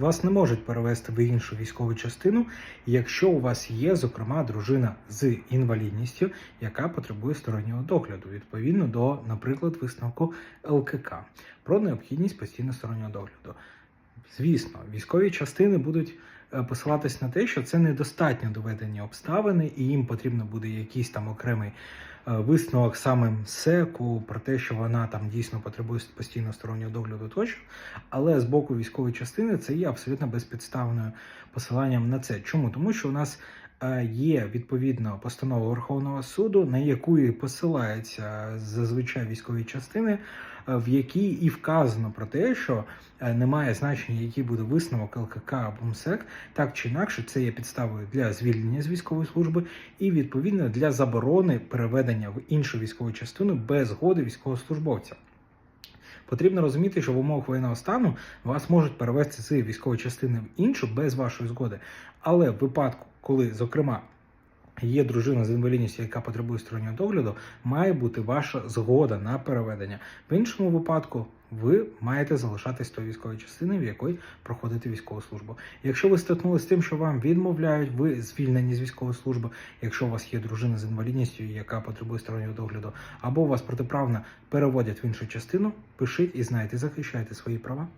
вас не можуть перевести в іншу військову частину, якщо у вас є, зокрема, дружина з інвалідністю, яка потребує стороннього догляду, відповідно до, наприклад, висновку ЛКК про необхідність постійно стороннього догляду. Звісно, військові частини будуть посилатись на те, що це недостатньо доведені обставини, і їм потрібно буде якийсь там окремий е, висновок саме СЕКу про те, що вона там дійсно потребує постійно стороннього догляду тощо. Але з боку військової частини це є абсолютно безпідставною посиланням на це. Чому? Тому що у нас е, є відповідна постанова Верховного суду, на яку і посилаються зазвичай військові частини, е, в якій і вказано про те, що е, немає значення, який буде висновок ЛКК або МСЕК, так чи інакше, це є підставою для звільнення з військової служби і відповідно для заборони переведення в іншу військову частину без згоди військовослужбовця. Потрібно розуміти, що в умовах воєнного стану вас можуть перевести з військової частини в іншу без вашої згоди. Але в випадку, коли, зокрема, є дружина з інвалідністю, яка потребує стороннього догляду, має бути ваша згода на переведення. В іншому випадку ви маєте залишатись тої військової частини, в якої проходите військову службу. Якщо ви стикнулися з тим, що вам відмовляють, ви звільнені з військової служби, якщо у вас є дружина з інвалідністю, яка потребує стороннього догляду, або вас протиправно переводять в іншу частину, пишіть і знайте, захищайте свої права.